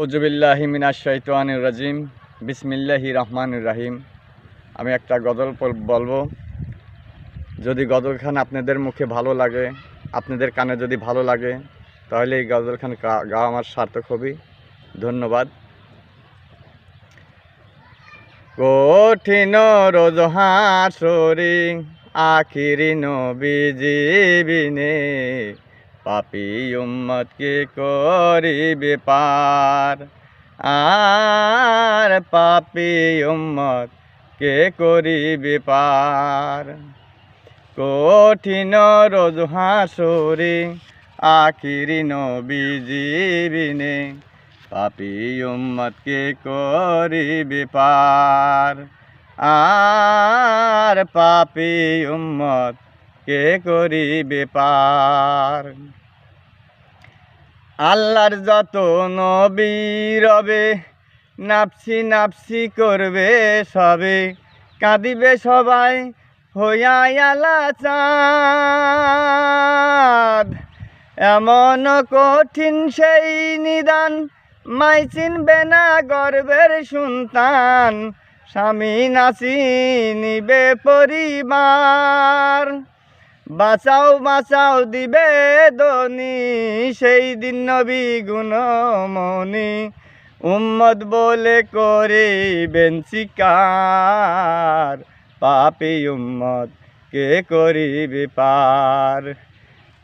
ওজবিল্লাহিমিনাশাইতানির রাজিম। বিসমিল্লাহি রহমানুর রাহিম। আমি একটা গজল বলব। যদি গজলখান আপনাদের মুখে ভালো লাগে, আপনাদের কানে যদি ভালো লাগে, তাহলে এই গজলখান গাওয়া আমার সার্থক হবে। ধন্যবাদ। কঠিন রোজ হাসরি, আখিরি নবী জীবিনে পাপি উম্মতকে করিবে পার। আর পাপি উম্মত কে করিবে পার। কঠিন রোজ হাসরে, আখিরি নবী জীবিনে পাপি উম্মতকে করিবে পার। আর পাপি উম্মত কে করিবে পার? আল্লাহর যত নবী রবে নাপসি নাপসি করবে সবে, কাঁদিবে সবাই হইয়া আলা চাঁদ। এমন কঠিন সেই নিদান, মাই চিনবে না গর্বের সন্তান, স্বামী নাচি নিবে পরিবার। বাঁচাও বাঁচাও দিবে দনি সেই দিন নবী গুণমণি উম্মদ বলে করে বেঞ্চিকার পাপি উম্মদ কে করিবে পার?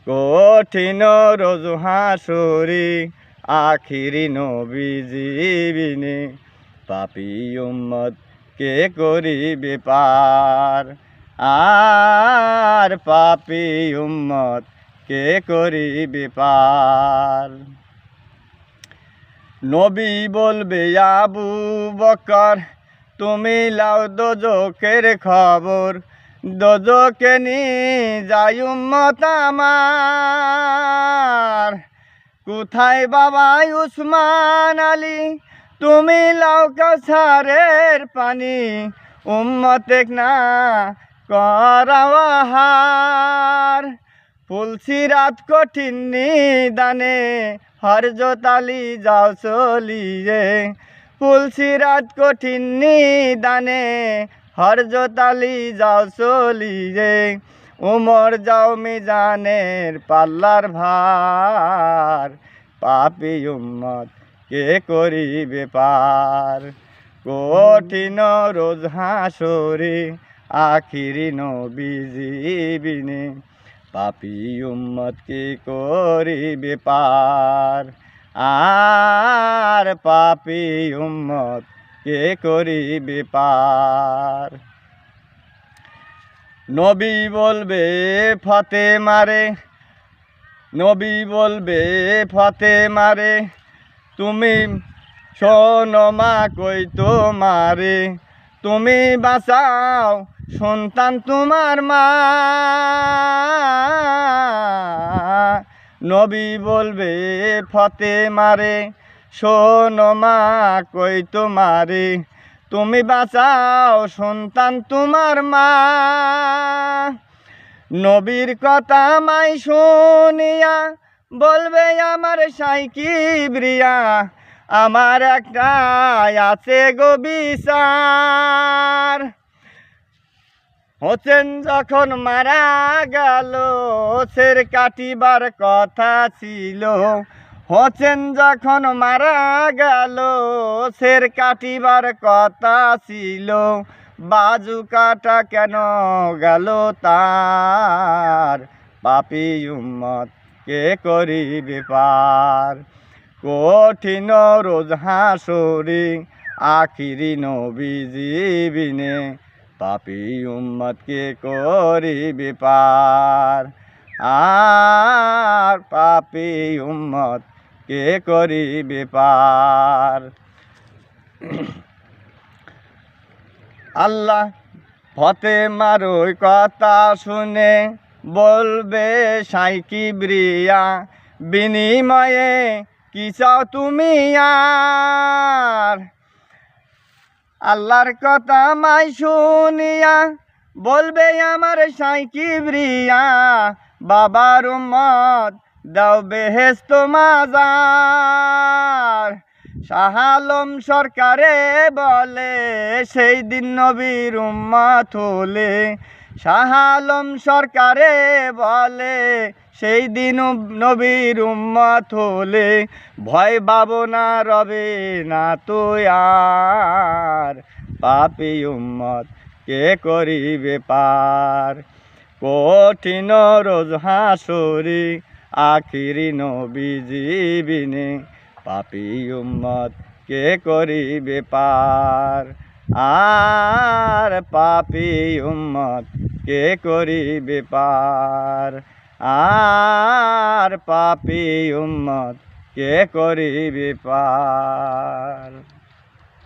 কঠিন রোজ হাসুরি, আখিরি নবী জীবিনে। পাপি উম্মদ কে করিবে পার? আর পাপি উম্মত কে করিবে পার? নবী বলবে, আবু বকর, তুমি লাও দোজকের খবর। দোজকে নি যাই উম্মত আমার। কোথায় বাবা উসমান আলী? তুমি লাও কাছারের পানি। উম্মতেক না করাওয়াহার। ফুলসি রাত কঠিন দানে হরজতালি যাও চলিয়ে। ফুলসি রাত কঠিন দানে হরজতালি যাও চলিয়ে। উমর যাও মিজানের পাল্লার ভার। পাপি উম্মত, কে করিবে পার? কঠিন রোজ হাসরে আখিরি নবী জীবিনে পাপি উম্মত কি করিবে পার। আর পাপি উম্মত কে করিবে পার। নবী বলবে ফতে মারে নবী বলবে ফতে মারে তুমি শোনো মা কই তোমারে, তুমি বাঁচাও সন্তান তোমার মা। নবী বলবে ফতে মারে শোনো মা, কই তোমারে? তুমি বাঁচাও সন্তান তোমার মা। নবীর কথা মাই শুনিয়া বলবে, আমার সাইকি ব্রিয়া আমার একটা আছে গো বিচার। হোসেন যখন মারা গেল, সের কাটিবার কথা ছিল। হোসেন যখন মারা গেল, সের কাটিবার কথা ছিল। বাজু কাটা কেন গেল তার? পাপি উম্মত কে করিবে পার? কঠিন রোজ হাসরি, আখিরি নবী জীবিনে পাপি উম্মত কে করিবে পার। আর পাপি উম্মত কে করিবে পার। আল্লাহ ফতে মারোই কথা শুনে বলবে সাইকি ব্রিয়া বিনিময়ে কি তুমি আর? আল্লাহর কথা মাই শুনিয়া, বলবে আমার সাইকি ব্রিয়া বাবার উম্মত দাও বেহেস্ত মাজার। শাহালম সরকারে বলে, সেই দিন নবীর উম্মাত হলে। শাহালম সরকারে বলে সেই দিন নবীর উম্মাত হলে ভয় ভাবনা রবে না তো আর। পাপি উম্মত কে করিবে পার? কঠিন রোজ হাসরি আখিরি নবী জীবিনে। পাপি উম্মত কে করিবে পার? আর পাপি উম্মত কে করিবে পার? আর পাপি উম্মত কে করিবে পার?